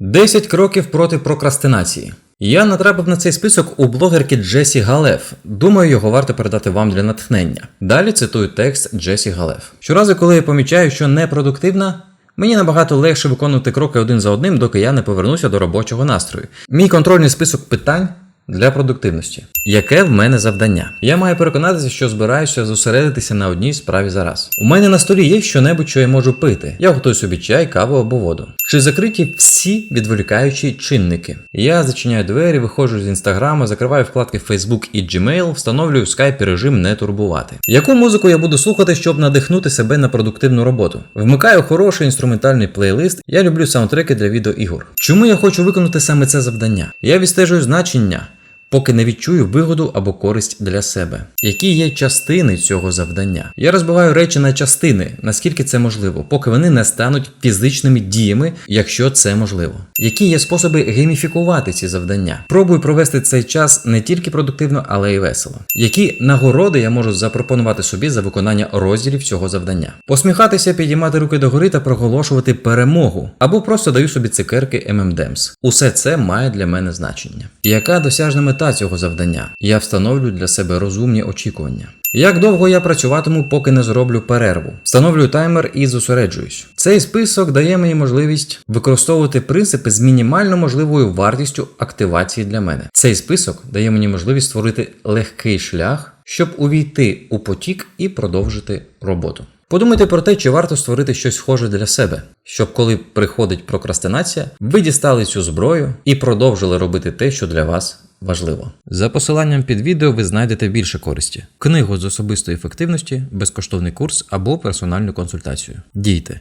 10 кроків проти прокрастинації. Я натрапив на цей список у блогерки Джесі Галеф. Думаю, його варто передати вам для натхнення. Далі цитую текст Джесі Галеф. Щоразу, коли я помічаю, що непродуктивна, мені набагато легше виконувати кроки один за одним, доки я не повернуся до робочого настрою. Мій контрольний список питань для продуктивності. Яке в мене завдання? Я маю переконатися, що збираюся зосередитися на одній справі за раз. У мене на столі є щонебудь, що я можу пити. Я готую собі чай, каву або воду. Чи закриті всі відволікаючі чинники? Я зачиняю двері, виходжу з інстаграму, закриваю вкладки Facebook і Gmail, встановлюю в скайпі режим не турбувати. Яку музику я буду слухати, щоб надихнути себе на продуктивну роботу? Вмикаю хороший інструментальний плейлист. Я люблю саундтреки для відеоігор. Чому я хочу виконати саме це завдання? Я відстежую значення поки не відчую вигоду або користь для себе. Які є частини цього завдання? Я розбиваю речі на частини, наскільки це можливо, поки вони не стануть фізичними діями, якщо це можливо. Які є способи гейміфікувати ці завдання? Пробую провести цей час не тільки продуктивно, але й весело. Які нагороди я можу запропонувати собі за виконання розділів цього завдання? Посміхатися, підіймати руки догори та проголошувати перемогу, або просто даю собі цукерки M&M's. Усе це має для мене значення. Яка досяжна мета цього завдання? Я встановлюю для себе розумні очікування. Як довго я працюватиму, поки не зроблю перерву? Встановлюю таймер і зосереджуюсь. Цей список дає мені можливість використовувати принципи з мінімально можливою вартістю активації для мене. Цей список дає мені можливість створити легкий шлях, щоб увійти у потік і продовжити роботу. Подумайте про те, чи варто створити щось схоже для себе, щоб коли приходить прокрастинація, ви дістали цю зброю і продовжили робити те, що для вас важливо. За посиланням під відео ви знайдете більше користі: книгу з особистої ефективності, безкоштовний курс або персональну консультацію. Дійте!